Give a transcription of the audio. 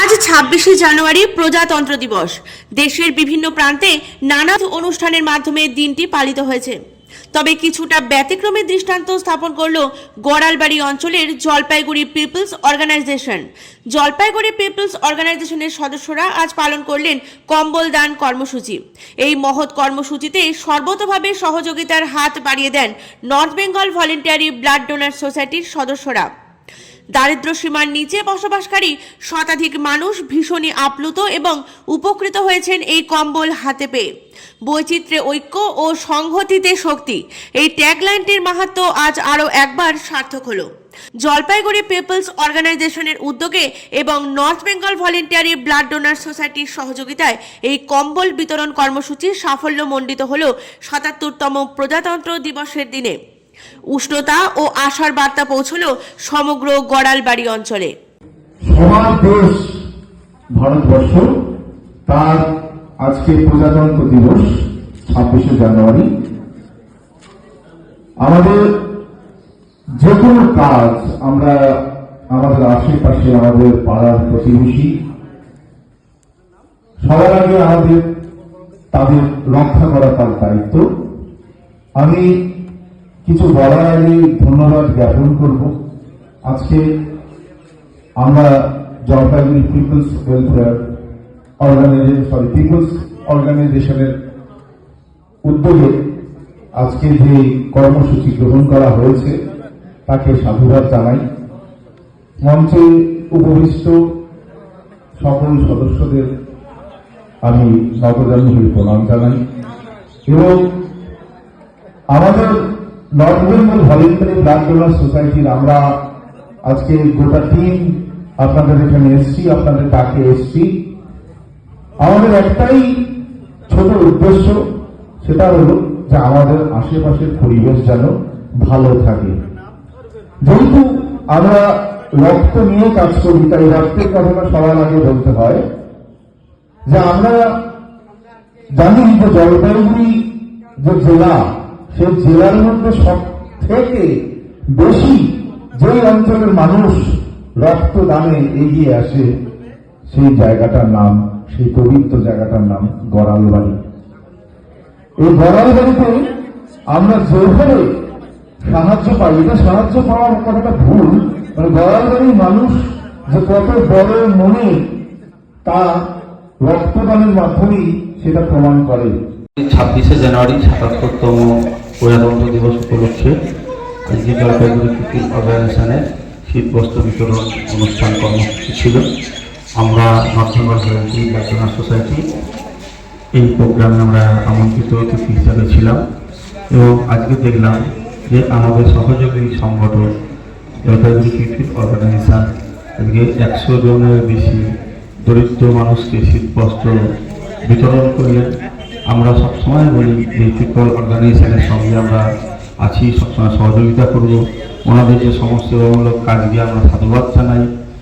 আজ ছাব্বিশে জানুয়ারি প্রজাতন্ত্র দিবস। দেশের বিভিন্ন প্রান্তে নানা অনুষ্ঠানের মাধ্যমে দিনটি পালিত হয়েছে। তবে কিছুটা ব্যতিক্রমী দৃষ্টান্ত স্থাপন করল গড়ালবাড়ি অঞ্চলের Jalpaiguri people's organisation. Jalpaiguri people's অর্গানাইজেশনের সদস্যরা আজ পালন করলেন কম্বল দান কর্মসূচি। এই মহৎ কর্মসূচিতে সর্বতভাবে সহযোগিতার হাত বাড়িয়ে দেন north Bengal voluntary blood donor সোসাইটির সদস্যরা। দারিদ্র সীমার নিচে বসবাসকারী শতাধিক মানুষ ভীষণই আপ্লুত এবং উপকৃত হয়েছেন এই কম্বল হাতে পেয়ে। বৈচিত্র্যে ঐক্য ও সংহতিতে শক্তি। এই ট্যাগলাইনটির মাহাত্ম আজ আরও একবার সার্থক হলো। জলপাইগুড়ি পিপলস অর্গানাইজেশনের উদ্যোগে এবং north Bengal voluntary blood donor সোসাইটির সহযোগিতায় এই কম্বল বিতরণ কর্মসূচি সাফল্যমণ্ডিত হল সাতাত্তরতম প্রজাতন্ত্র দিবসের দিনে। উষ্ণতা ও আশার বার্তা পৌঁছল সমগ্র গড়ালবাড়ি অঞ্চলে। ভারতবর্ষ, তার আজকে প্রজাতন্ত্র দিবস, ছাব্বিশে জানুয়ারি। আমাদের যে কোনো কাজ আমরা আমাদের আশেপাশে, আমাদের পাড়ার প্রতিবেশী, সবার আগে আমাদের তাদের রক্ষা করা তার দায়িত্ব। আমি কিছু বলার আগে ধন্যবাদ জ্ঞাপন করব। আজকে আমরা Jalpaiguri people's welfare organisation sorry people's অর্গানাইজেশনের উদ্যোগে আজকে যে কর্মসূচি গ্রহণ করা হয়েছে, তাকে সাধুবাদ জানাই। মঞ্চে উপবিষ্ট সকল সদস্যদের আমি নবজন্মীর প্রণাম জানাই। এবং আমাদের north Bengal voluntary blood donor সোসাইটির আমরা আজকে গোটা টিম আপনাদের এখানে এসছি, আপনাদের ডাকে এসছি। আমাদের একটাই ছোট উদ্দেশ্য, সেটা হলো যে আমাদের আশেপাশের পরিবেশ যেন ভালো থাকে। যেহেতু আমরা রক্ত নিয়ে কাজ করি, তাই রক্তের কথাটা সবার আগে বলতে হয় যে আমরা জানি যে জলপাইগুড়ি যে জেলা সেই জেলার মধ্যে সব থেকে বেশি যে অঞ্চলের মানুষ রক্তদানে এগিয়ে আসে, সেই জায়গাটার নাম, সেই পবিত্র জায়গাটার নাম গড়ালবাড়ি। এই গড়ালবাড়িতে আমরা যেভাবে সাহায্য পাই, এটা সাহায্য পাওয়ার কথাটা ভুল মানে গড়ালবাড়ির মানুষ যে কত বড় মনে তা রক্তদানের মাধ্যমেই সেটা প্রমাণ করে। ছাব্বিশে জানুয়ারি, সাতাত্তরতম প্রজাতন্ত্র দিবস উপলক্ষে আজকে জলপাইগুড়ি পিপিল অর্গানাইজেশনের শীতবস্ত্র বিতরণ অনুষ্ঠান কর্মসূচি ছিল। আমরা নর্থ বেঙ্গল ব্যাচনার সোসাইটি। এই প্রোগ্রামে আমরা আমন্ত্রিত অতিথি হিসাবে ছিলাম এবং আজকে দেখলাম যে আমাদের সহযোগী সংগঠন জলপাইগুড়ি পিপিল অর্গানাইজেশন আজকে একশো জনের বেশি দরিদ্র মানুষকে শীতবস্ত্র বিতরণ করলেন। আমরা সবসময় বলি ইলেকট্রিক্যাল অর্গানাইজেশনের সঙ্গে আমরা আছি, সবসময় সহযোগিতা করব। ওনাদের যে সমস্ত সেবামূলক কাজকে আমরা সাধুবাদ জানাই।